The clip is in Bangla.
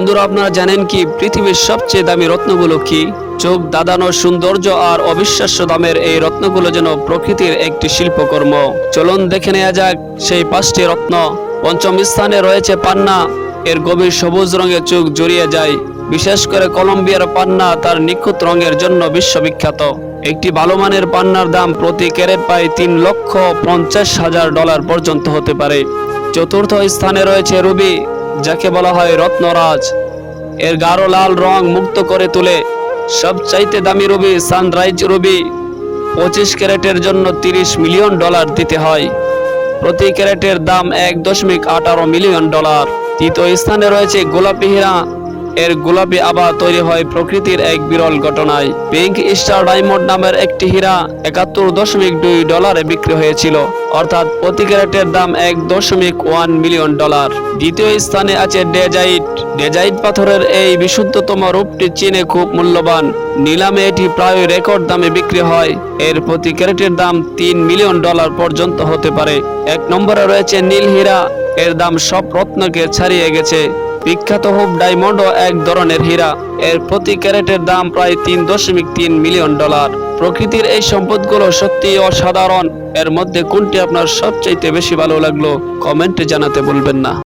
বন্ধুরা, আপনারা জানেন কি, পৃথিবীর সবচেয়ে দামি রত্নগুলো কি? চোখ দাদানো সৌন্দর্য আর অবিশ্বাস্য দামের এই রত্নগুলো যেন প্রকৃতির একটি শিল্পকর্ম। চলুন দেখে নেওয়া যাক সেই পাঁচটি রত্ন। পঞ্চম স্থানে রয়েছে পান্না। এর গভীর সবুজ রঙের চোখ জড়িয়ে যায়। বিশেষ করে কলম্বিয়ার পান্না তার নিখুঁত রঙের জন্য বিশ্ববিখ্যাত। একটি ভালো মানের পান্নার দাম প্রতি ক্যারেট প্রায় তিন লক্ষ পঞ্চাশ হাজার ডলার পর্যন্ত হতে পারে। চতুর্থ স্থানে রয়েছে রুবি। যাকে বলা হয় রত্নরাজ, এর গাঢ় লাল রং মুক্ত করে তুলে, সবচাইতে দামি রবি সানরাইজ রবি, পঁচিশ ক্যারেটের জন্য তিরিশ মিলিয়ন ডলার দিতে হয়। প্রতি ক্যারেটের দাম এক দশমিক আঠারো মিলিয়ন ডলার। তৃতীয় স্থানে রয়েছে গোলাপি হীরা এর গোলাপি আবার তৈরি হয় প্রকৃতির এক বিরল ঘটনায়। পিঙ্ক স্টার ডায়মন্ড নামের একটি হীরা একাত্তর দশমিক দুই ডলারে বিক্রি হয়েছিল, অর্থাৎ প্রতি ক্যারেটের দাম এক দশমিক ওয়ান মিলিয়ন ডলার। দ্বিতীয় স্থানে আছে ডেজাইট। ডেজাইট পাথরের এই বিশুদ্ধতম রূপটি চীনে খুব মূল্যবান। নিলামে এটি প্রায় রেকর্ড দামে বিক্রি হয়। এর প্রতি ক্যারেটের দাম তিন মিলিয়ন ডলার পর্যন্ত হতে পারে। এক নম্বরে রয়েছে নীল হীরা। এর দাম সব রত্নকে ছাড়িয়ে গেছে। বিখ্যাত হোপ ডায়মন্ডও এক ধরনের হীরা। এর প্রতি ক্যারেটের দাম প্রায় তিন দশমিক তিন মিলিয়ন ডলার। প্রকৃতির এই সম্পদগুলো সত্যি অসাধারণ। এর মধ্যে কোনটি আপনার সবচাইতে বেশি ভালো লাগল, কমেন্টে জানাতে বলবেন না।